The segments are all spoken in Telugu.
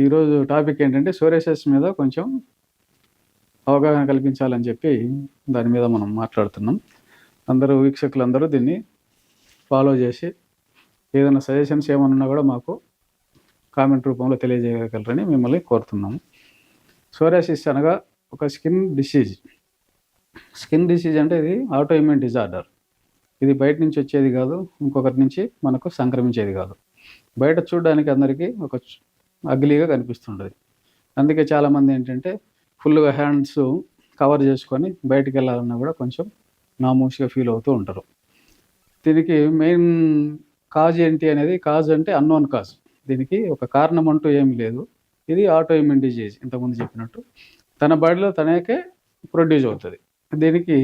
ఈరోజు టాపిక్ ఏంటంటే సోరేసెస్ మీద కొంచెం అవగాహన కల్పించాలని చెప్పి దాని మీద మనం మాట్లాడుతున్నాం. అందరూ వీక్షకులందరూ దీన్ని ఫాలో చేసి ఏదైనా సజెషన్స్ ఏమన్నా కూడా మాకు కామెంట్ రూపంలో తెలియజేయగలరని మిమ్మల్ని కోరుతున్నాము. సోరాసిస్ అనగా ఒక స్కిన్ డిసీజ్. స్కిన్ డిసీజ్ అంటే ఇది ఆటోఇమ్యూన్ డిజార్డర్ ఇది బయట నుంచి వచ్చేది కాదు ఇంకొకరి నుంచి మనకు సంక్రమించేది కాదు. బయట చూడడానికి అందరికీ ఒక అగ్లీగా కనిపిస్తుంటుంది అందుకే చాలామంది ఏంటంటే ఫుల్గా హ్యాండ్స్ కవర్ చేసుకొని బయటికి వెళ్ళాలన్నా కూడా కొంచెం నామోషిగా ఫీల్ అవుతూ ఉంటారు. దీనికి మెయిన్ కాజ్ ఏంటి అనేది కాజ్ అంటే అన్నోన్ కాజ్. దీనికి ఒక కారణం అంటూ ఏమీ లేదు. ఇది ఆటో ఇమ్యూన్ డిజీజ్ ఇంతకుముందు చెప్పినట్టు. తన బాడీలో తనకే ప్రొడ్యూస్ అవుతుంది. దీనికి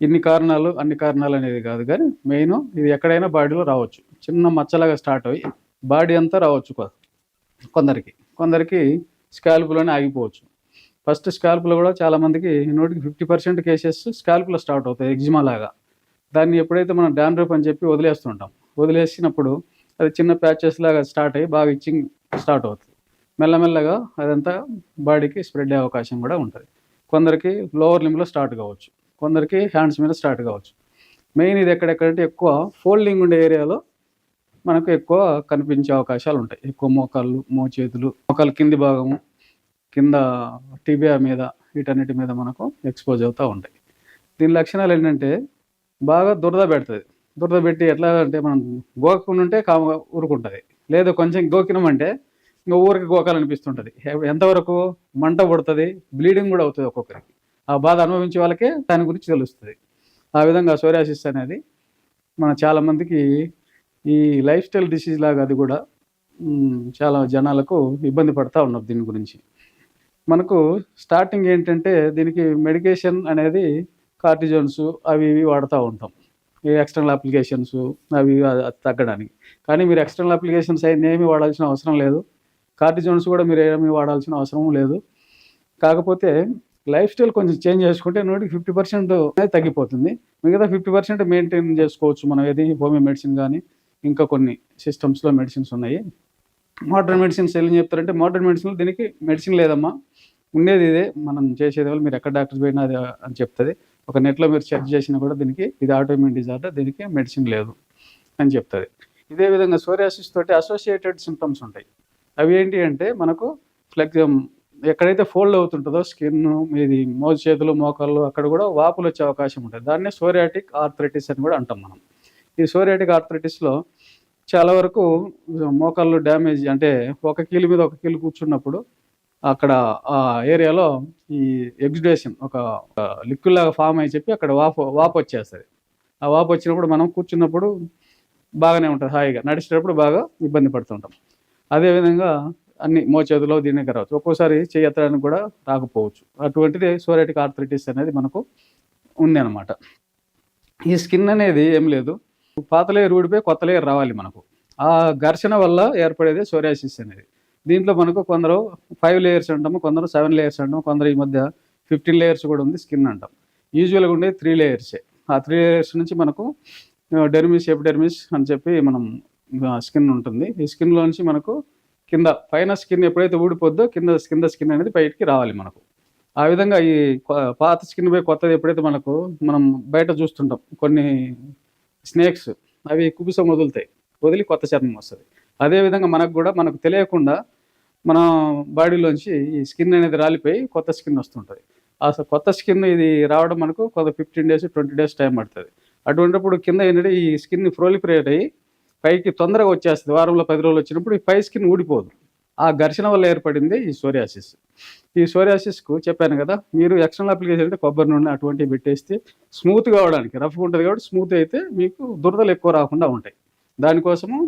ఇన్ని కారణాలు అన్ని కారణాలు అనేది కాదు. కానీ మెయిన్ ఇది ఎక్కడైనా బాడీలో రావచ్చు. చిన్న మచ్చలాగా స్టార్ట్ అయ్యి బాడీ అంతా రావచ్చు కాదు. కొందరికి. కొందరికి స్కాల్ప్లోనే ఆగిపోవచ్చు. ఫస్ట్ స్కాల్ప్లో కూడా చాలామందికి నూటికి ఫిఫ్టీ పర్సెంట్ కేసెస్ స్కాల్ప్లో స్టార్ట్ అవుతాయి ఎగ్జిమా లాగా. దాన్ని ఎప్పుడైతే మనం డాండ్రూప్ అని చెప్పి వదిలేస్తుంటాం వదిలేసినప్పుడు అది చిన్న ప్యాచెస్ లాగా స్టార్ట్ అయ్యి బాగా ఇచ్చింగ్ స్టార్ట్ అవుతుంది. మెల్లమెల్లగా అదంతా బాడీకి స్ప్రెడ్ అయ్యే అవకాశం కూడా ఉంటుంది. కొందరికి లోవర్ లింబ్లో స్టార్ట్ కావచ్చు. కొందరికి హ్యాండ్స్ మీద స్టార్ట్ కావచ్చు. మెయిన్ ఇది ఎక్కడెక్కడంటే ఎక్కువ ఫోల్డింగ్ ఉండే ఏరియాలో మనకు ఎక్కువ కనిపించే అవకాశాలు ఉంటాయి. ఎక్కువ మోకాళ్ళు మోచేతులు మోకాళ్ళ కింది భాగము కింద టీబియా మీద వీటన్నిటి మీద మనకు ఎక్స్పోజ్ అవుతూ ఉంటాయి. దీని లక్షణాలు ఏంటంటే బాగా దురద పెడుతుంది. దురద పెట్టి ఎట్లా అంటే మనం గోకకుండా ఉంటే కామ ఊరుకుంటుంది. లేదు కొంచెం గోకినామంటే ఇంకా ఊరికి గోకాలనిపిస్తుంటుంది. ఎంతవరకు మంట పడుతుంది బ్లీడింగ్ కూడా అవుతుంది ఒక్కొక్కరికి. ఆ బాధ అనుభవించే వాళ్ళకే దాని గురించి తెలుస్తుంది. ఆ విధంగా సోరియాసిస్ అనేది మన చాలామందికి ఈ లైఫ్ స్టైల్ డిసీజ్ లాగా అది కూడా చాలా జనాలకు ఇబ్బంది పడతా ఉన్నారు దీని గురించి. మనకు స్టార్టింగ్ ఏంటంటే దీనికి మెడికేషన్ అనేది కార్టిజోన్స్ అవి ఇవి వాడుతూ ఉంటాం. ఈ ఎక్స్టర్నల్ అప్లికేషన్స్ అవి ఇవి తగ్గడానికి. కానీ మీరు ఎక్స్టర్నల్ అప్లికేషన్స్ అయితే ఏమీ వాడాల్సిన అవసరం లేదు. కార్టిజోన్స్ కూడా మీరు ఏమీ వాడాల్సిన అవసరం లేదు. కాకపోతే లైఫ్ స్టైల్ కొంచెం చేంజ్ చేసుకుంటే నూటికి ఫిఫ్టీ పర్సెంట్ తగ్గిపోతుంది. మిగతా ఫిఫ్టీ పర్సెంట్ మెయింటైన్ చేసుకోవచ్చు మనం ఏది హోమియో మెడిసిన్ కానీ ఇంకా కొన్ని సిస్టమ్స్లో మెడిసిన్స్ ఉన్నాయి. మోడర్న్ మెడిసిన్స్ ఏం చెప్తారంటే మోడర్న్ మెడిసిన్లో దీనికి మెడిసిన్ లేదమ్మా. ఉండేది ఇదే మనం చేసేది వల్ల మీరు ఎక్కడ డాక్టర్ పోయినా అది అని చెప్తుంది. ఒక నెట్లో మీరు సెర్చ్ చేసినా కూడా దీనికి ఇది ఆటోమిన్ డిజార్డర్ దీనికి మెడిసిన్ లేదు అని చెప్తుంది. ఇదే విధంగా సోరియాసిస్ తోటి అసోసియేటెడ్ సిమ్టమ్స్ ఉంటాయి. అవి ఏంటి అంటే మనకు ఫ్లెక్స్ um, ఎక్కడైతే ఫోల్డ్ అవుతుంటుందో స్కిన్ మీది మోజు చేతులు మోకాళ్ళు అక్కడ కూడా వాపులు వచ్చే అవకాశం ఉంటుంది. దాన్నే సోరియాటిక్ ఆర్థరైటిస్ అని కూడా అంటాం మనం. ఈ సోరియాటిక్ ఆర్థరైటిస్లో చాలా వరకు మోకాళ్ళు డ్యామేజ్ అంటే ఒక కీలు మీద ఒక కీలు కూర్చున్నప్పుడు అక్కడ ఆ ఏరియాలో ఈ ఎగ్జిడేషన్ ఒక లిక్విడ్ లాగా ఫామ్ అయి చెప్పి అక్కడ వాపు వాపు వచ్చేస్తుంది. ఆ వాపు వచ్చినప్పుడు మనం కూర్చున్నప్పుడు బాగానే ఉంటుంది హాయిగా. నడిచేటప్పుడు బాగా ఇబ్బంది పడుతుంటాం అదేవిధంగా అన్ని మోచేతిలో దీనికి రావచ్చు ఒక్కోసారి చేయి కూడా రాకపోవచ్చు. అటువంటిది సోరేటిక్ ఆర్థరైటిస్ అనేది మనకు ఉంది అనమాట ఈ స్కిన్ అనేది ఏం లేదు. పాత లేయర్ ఊడిపోయి కొత్త లేయర్ రావాలి మనకు. ఆ ఘర్షణ వల్ల ఏర్పడేది సోరియాసిస్ అనేది. దీంట్లో మనకు కొందరు ఫైవ్ లేయర్స్ అంటాము కొందరు సెవెన్ లేయర్స్ అంటాము కొందరు ఈ మధ్య ఫిఫ్టీన్ లేయర్స్ కూడా ఉంది స్కిన్ అంటాం. యూజువల్గా ఉండేది త్రీ లేయర్సే ఆ త్రీ లేయర్స్ నుంచి మనకు డెర్మిస్ ఎపిడెర్మిస్ అని చెప్పి మనం స్కిన్ ఉంటుంది. ఈ స్కిన్లో నుంచి మనకు కింద పైన స్కిన్ ఎప్పుడైతే ఊడిపోద్దో కింద కింద స్కిన్ అనేది బయటికి రావాలి మనకు. ఆ విధంగా ఈ పాత స్కిన్ పోయి కొత్తది ఎప్పుడైతే మనకు మనం బయట చూస్తుంటాం కొన్ని స్నేక్స్ అవి కుబుసం వదులుతాయి వదిలి కొత్త చర్మం వస్తుంది. అదేవిధంగా మనకు కూడా మనకు తెలియకుండా మన బాడీలోంచి ఈ స్కిన్ అనేది రాలిపోయి కొత్త స్కిన్ వస్తుంటుంది. అసలు కొత్త స్కిన్ ఇది రావడం మనకు కొంత fifteen days twenty days time పడుతుంది. అటువంటిప్పుడు కింద ఏంటంటే ఈ స్కిన్ ఫ్రోలిఫరేట్ అయ్యి పైకి తొందరగా వచ్చేస్తుంది. వారంలో పది రోజులు వచ్చినప్పుడు ఈ పై స్కిన్ ఊడిపోదు. ఆ ఘర్షణ వల్ల ఏర్పడింది ఈ సోరియాసిస్. ఈ సోరియాసిస్కు చెప్పాను కదా మీరు ఎక్స్టర్నల్ అప్లికేషన్ అయితే కొబ్బరి నూనె అటువంటివి పెట్టేస్తే స్మూత్ కావడానికి రఫ్గా ఉంటుంది కాబట్టి స్మూత్ అయితే మీకు దురదలు ఎక్కువ రాకుండా ఉంటాయి. దానికోసము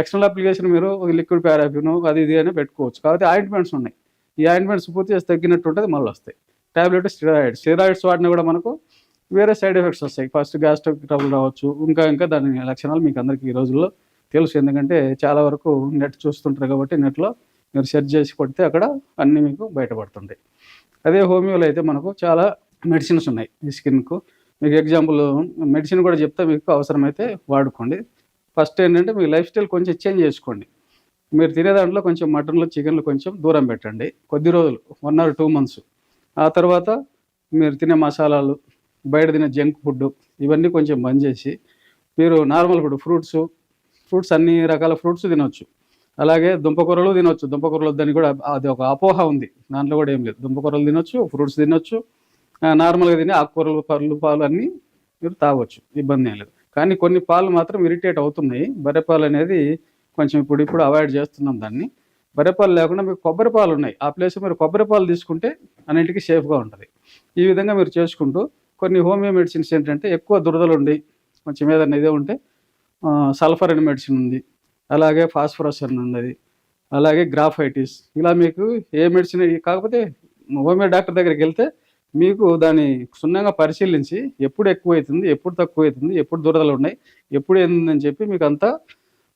ఎక్స్టర్నల్ అప్లికేషన్ మీరు లిక్విడ్ పారాఫిన్ అది ఇది అని పెట్టుకోవచ్చు. కాబట్టి ఆయింట్మెంట్స్ ఉన్నాయి. ఈ ఆయింట్మెంట్స్ పూర్తి చేసి తగ్గినట్టు ఉంటుంది మళ్ళీ వస్తాయి. Tablet steroids. స్టిరాయిడ్స్ వాడినా కూడా మనకు వేరే సైడ్ ఎఫెక్ట్స్ వస్తాయి. ఫస్ట్ గ్యాస్ట్రిక్ ట్రబుల్ రావచ్చు. ఇంకా ఇంకా దాని లక్షణాలు మీకు అందరికీ ఈ రోజుల్లో తెలుసు. ఎందుకంటే చాలా వరకు నెట్ చూస్తుంటారు కాబట్టి నెట్లో మీరు సెర్చ్ చేసి కొడితే అక్కడ అన్నీ మీకు బయటపడుతుంటాయి. అదే హోమియోలో అయితే మనకు చాలా మెడిసిన్స్ ఉన్నాయి ఈ స్కిన్కు మీకు ఎగ్జాంపుల్ మెడిసిన్ కూడా చెప్తే మీకు అవసరమైతే వాడుకోండి. ఫస్ట్ ఏంటంటే మీ లైఫ్ స్టైల్ కొంచెం చేంజ్ చేసుకోండి. మీరు తినే దాంట్లో కొంచెం మటన్లు చికెన్లు కొంచెం దూరం పెట్టండి. కొద్ది రోజులు వన్ ఆర్ టూ మంత్స్ ఆ తర్వాత మీరు తినే మసాలాలు బయట తినే జంక్ ఫుడ్ ఇవన్నీ కొంచెం బంద్ చేసి మీరు నార్మల్ ఫుడ్ ఫ్రూట్స్ ఫ్రూట్స్ అన్ని రకాల ఫ్రూట్స్ తినొచ్చు. అలాగే దుంపకూరలు తినొచ్చు. దుంపకూరలు వద్దని కూడా అది ఒక అపోహ ఉంది. దాంట్లో కూడా ఏం లేదు. దుంపకూరలు తినొచ్చు ఫ్రూట్స్ తినొచ్చు. నార్మల్గా తిని ఆకుకూరలు పళ్ళు పాలు అన్నీ మీరు తాగొచ్చు. ఇబ్బంది ఏం లేదు. కానీ కొన్ని పాలు మాత్రం ఇరిటేట్ అవుతున్నాయి. బర్రెపాలు అనేది కొంచెం ఇప్పుడు ఇప్పుడు అవాయిడ్ చేస్తున్నాం దాన్ని. బర్రెపాలు లేకుండా మీకు కొబ్బరి పాలు ఉన్నాయి. ఆ ప్లేస్ మీరు కొబ్బరి పాలు తీసుకుంటే అన్నింటికి సేఫ్గా ఉంటుంది. ఈ విధంగా మీరు చేసుకుంటూ కొన్ని హోమియో మెడిసిన్స్ ఏంటంటే ఎక్కువ దురదలు ఉండి కొంచెం ఏదైనా ఇదే ఉంటే సల్ఫర్ అనే మెడిసిన్ ఉంది. అలాగే ఫాస్ఫరస్ అని ఉన్నది. అలాగే గ్రాఫైటిస్ ఇలా మీకు ఏ మెడిసిన్ కాకపోతే హోమియో డాక్టర్ దగ్గరికి వెళ్తే మీకు దాన్ని క్షుణ్ణంగా పరిశీలించి ఎప్పుడు ఎక్కువ అవుతుంది ఎప్పుడు తక్కువ అవుతుంది ఎప్పుడు దురదలు ఉన్నాయి ఎప్పుడు ఏందని చెప్పి మీకు అంతా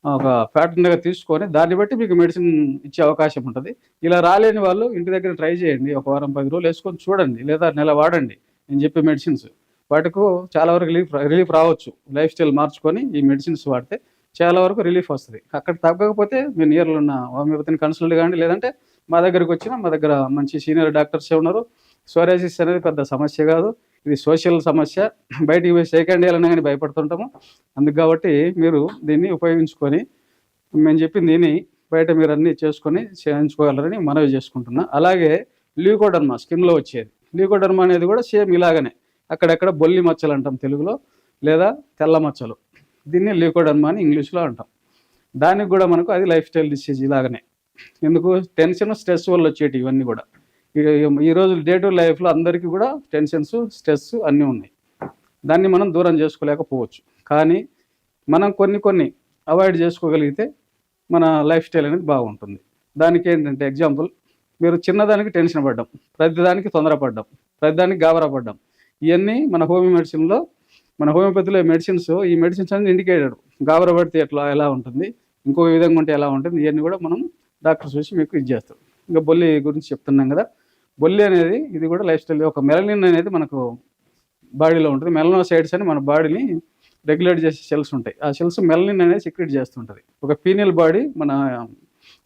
ఒక ప్యాటర్న్గా తీసుకొని దాన్ని బట్టి మీకు మెడిసిన్ ఇచ్చే అవకాశం ఉంటుంది. ఇలా రాలేని వాళ్ళు ఇంటి దగ్గర ట్రై చేయండి. ఒక వారం పది రోజులు వేసుకొని చూడండి. లేదా నెల వాడండి. నేను చెప్పే మెడిసిన్స్ వాటికు చాలా వరకు రిలీఫ్ రిలీఫ్ రావచ్చు. లైఫ్ స్టైల్ మార్చుకొని ఈ మెడిసిన్స్ వాడితే చాలా వరకు రిలీఫ్ వస్తుంది. అక్కడ తగ్గకపోతే మీ నియర్లో ఉన్న హోమియోపతిని కన్సల్ట్ కానీ లేదంటే మా దగ్గరికి వచ్చినా మా దగ్గర మంచి సీనియర్ డాక్టర్సే ఉన్నారు. సోరాసిస్ అనేది పెద్ద సమస్య కాదు. ఇది సోషల్ సమస్య. బయటికి పోయి సెకండ్ ఇయర్ కానీ భయపడుతుంటాము. అందుకు కాబట్టి మీరు దీన్ని ఉపయోగించుకొని మేము చెప్పింది దీన్ని బయట మీరు అన్నీ చేసుకొని చేయించుకోగలరని మనవి చేసుకుంటున్నా. అలాగే లీకోడర్మా స్కిన్లో వచ్చేది. లీకోడర్మా అనేది కూడా సేమ్ ఇలాగనే. అక్కడక్కడ బొల్లి మచ్చలు అంటాం తెలుగులో లేదా తెల్ల మచ్చలు. దీన్ని ల్యూకోడర్మా అని ఇంగ్లీష్లో అంటాం. దానికి కూడా మనకు అది లైఫ్ స్టైల్ డిసీజ్ ఇలాగనే ఎందుకు? టెన్షన్ స్ట్రెస్ వల్ల వచ్చేటి ఇవన్నీ కూడా. ఈ- ఈ రోజు డే టు లైఫ్లో అందరికీ కూడా టెన్షన్స్ స్ట్రెస్ అన్నీ ఉన్నాయి. దాన్ని మనం దూరం చేసుకోలేకపోవచ్చు. కానీ మనం కొన్ని కొన్ని అవాయిడ్ చేసుకోగలిగితే మన లైఫ్ స్టైల్ అనేది బాగుంటుంది. దానికి ఏంటంటే ఎగ్జాంపుల్ మీరు చిన్నదానికి టెన్షన్ పడ్డాం ప్రతిదానికి తొందరపడ్డాం ప్రతిదానికి గాబరా పడ్డాం. ఇవన్నీ మన హోమియో మెడిసిన్లో మన హోమియోపతిలో మెడిసిన్స్ ఈ మెడిసిన్స్ అన్ని ఇండికేటెడ్. గాబరా పడితే ఎట్లా ఎలా ఉంటుంది ఇంకో విధంగా ఉంటే ఎలా ఉంటుంది ఇవన్నీ కూడా మనం డాక్టర్ చూసి మీకు ఇది చేస్తాం. ఇంకా బొల్లి గురించి చెప్తున్నాం కదా. బొల్లి అనేది ఇది కూడా లైఫ్ స్టైల్. ఒక మెలనిన్ అనేది మనకు బాడీలో ఉంటుంది. మెలనోసైడ్స్ అని మన బాడీని రెగ్యులేట్ చేసే సెల్స్ ఉంటాయి. ఆ సెల్స్ మెలనిన్ అనేది సెక్రెట్ చేస్తుంటుంది. ఒక పీనియల్ బాడీ మన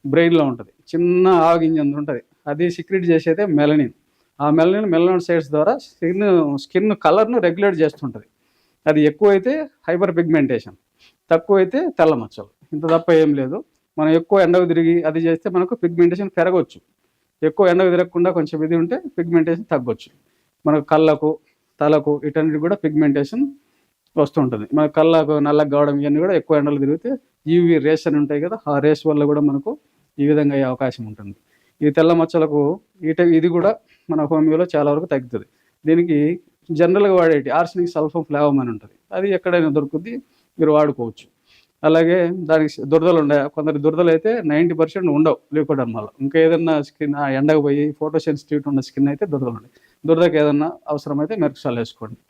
బ్రెయిన్లో ఉంటుంది. చిన్న ఆగింజ ఉంటుంది అది సెక్రెట్ చేసేదే మెలనిన్. ఆ మెలనిన్ మెలనోసైడ్స్ ద్వారా స్కిన్ స్కిన్ కలర్ను రెగ్యులేట్ చేస్తుంటుంది. అది ఎక్కువైతే హైపర్ పిగ్మెంటేషన్ తక్కువైతే తెల్ల మచ్చలు. ఇంత తప్ప ఏం లేదు. మనం ఎక్కువ ఎండకు తిరిగి అది చేస్తే మనకు పిగ్మెంటేషన్ పెరగవచ్చు ఎక్కువ ఎండకు తిరగకుండా కొంచెం ఇది ఉంటే పిగ్మెంటేషన్ తగ్గొచ్చు. మనకు కళ్ళకు తలకు ఇటన్నిటి కూడా పిగ్మెంటేషన్ వస్తుంటుంది. మన కళ్ళకు నల్లగా కావడం ఇవన్నీ కూడా ఎక్కువ ఎండలు తిరిగితే ఈవి రేస్ అని ఉంటాయి కదా ఆ రేస్ వల్ల కూడా మనకు ఈ విధంగా అయ్యే అవకాశం ఉంటుంది. ఈ తెల్ల మచ్చలకు ఈ ఇది కూడా మన హోమియోలో చాలా వరకు తగ్గుతుంది. దీనికి జనరల్గా వాడేటి ఆర్సనిక్ సల్ఫం ఫ్లావమ్ అని ఉంటుంది. అది ఎక్కడైనా దొరుకుద్ది మీరు వాడుకోవచ్చు. అలాగే దానికి దురదలు ఉన్నాయి కొందరి దురదలు అయితే నైంటీ పర్సెంట్ ఉండవు లికోడర్మాలో ఇంకా ఏదన్నా స్కిన్ ఎండకు పోయి ఫోటో సెన్సిటివిటీ ఉన్న స్కిన్ అయితే దురదలు ఉన్నాయి దురదకి ఏదన్నా అవసరమైతే మెరుకుసాలు వేసుకోండి.